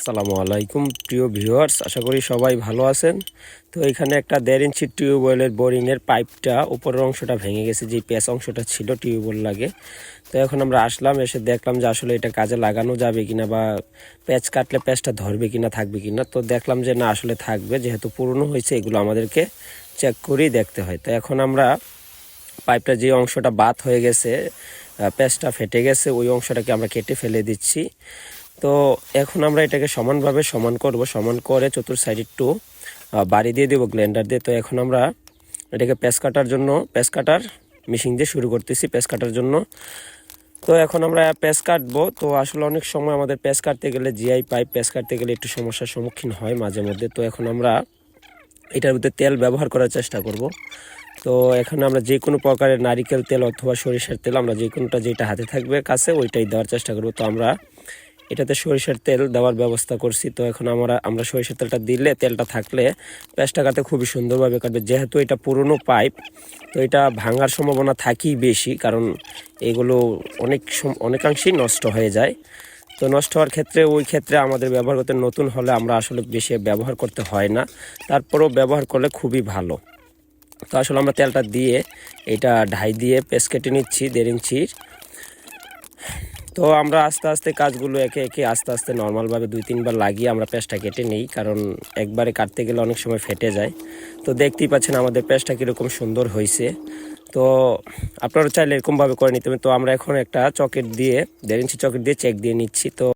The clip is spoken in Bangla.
আসসালামু আলাইকুম, প্রিয় ভিউয়ার্স। আশা করি সবাই ভালো আছেন। তো এখানে একটা দেড় ইঞ্চি টিউবওয়েলের বোরিংয়ের পাইপটা উপরের অংশটা ভেঙে গেছে, যে প্যাচ অংশটা ছিল টিউবওয়েল লাগে। তো এখন আমরা আসলাম, এসে দেখলাম যে আসলে এটা কাজে লাগানো যাবে কিনা বা প্যাচ কাটলে প্যাচটা ধরবে কিনা, থাকবে কিনা। তো দেখলাম যে না, আসলে থাকবে। যেহেতু পুরনো হয়েছে, এগুলো আমাদেরকে চেক করেই দেখতে হয়। তো এখন আমরা পাইপটা যে অংশটা বাদ হয়ে গেছে প্যাচটা ফেটে গেছে, ওই অংশটাকে আমরা কেটে ফেলে দিচ্ছি। তো এখন আমরা এটাকে সমানভাবে সমান করব, সমান করে চতুর সাইড একটু বাড়ি দিয়ে দেবো গ্ল্যান্ডার দিয়ে। তো এখন আমরা এটাকে প্যাচ কাটার জন্য, প্যাচ কাটার মেশিন দিয়ে শুরু করতেছি প্যাচ কাটার জন্য। তো এখন আমরা প্যাচ কাটবো। তো আসলে অনেক সময় আমাদের প্যাচ কাটতে গেলে জিআই পাইপ প্যাচ কাটতে গেলে একটু সমস্যার সম্মুখীন হয় মাঝে মধ্যে। তো এখন আমরা এটার মধ্যে তেল ব্যবহার করার চেষ্টা করব। তো এখানে আমরা যে কোনো প্রকারের নারিকেল তেল অথবা সরিষার তেল, আমরা যে কোনোটা যেটা হাতে থাকবে কাছে, ওইটাই দেওয়ার চেষ্টা করব। তো আমরা এটাতে সরিষার তেল দেওয়ার ব্যবস্থা করছি। তো এখন আমরা আমরা সরিষার তেলটা দিলে তেলটা থাকলে পেঁয়াজটা কাটতে খুবই সুন্দরভাবে কাটবে। যেহেতু এটা পুরনো পাইপ, তো এটা ভাঙার সম্ভাবনা থাকেই বেশি, কারণ এগুলো অনেক অনেকাংশেই নষ্ট হয়ে যায়। তো নষ্ট হওয়ার ক্ষেত্রে, ওই ক্ষেত্রে আমাদের ব্যবহার করতে, নতুন হলে আমরা আসলে বেশি ব্যবহার করতে হয় না। তারপরেও ব্যবহার করলে খুবই ভালো। তো আসলে আমরা তেলটা দিয়ে, এটা ঢাই দিয়ে পেস্ট কেটে নিচ্ছি, দেড় ইঞ্চির। তো আমরা আস্তে আস্তে কাজগুলো একে একে আস্তে আস্তে নর্মালভাবে দুই তিনবার লাগিয়ে আমরা পেঁচটা কেটে নিই, কারণ একবারে কাটতে গেলে অনেক সময় ফেটে যায়। তো দেখতেই পাচ্ছেন আমাদের পেঁচটা কীরকম সুন্দর হয়েছে। তো আপনারা চাইলে এরকমভাবে করে নিতে তো আমরা এখন একটা চকেট দিয়ে, দেড় ইঞ্চি চকেট দিয়ে চেক দিয়ে নিচ্ছি। তো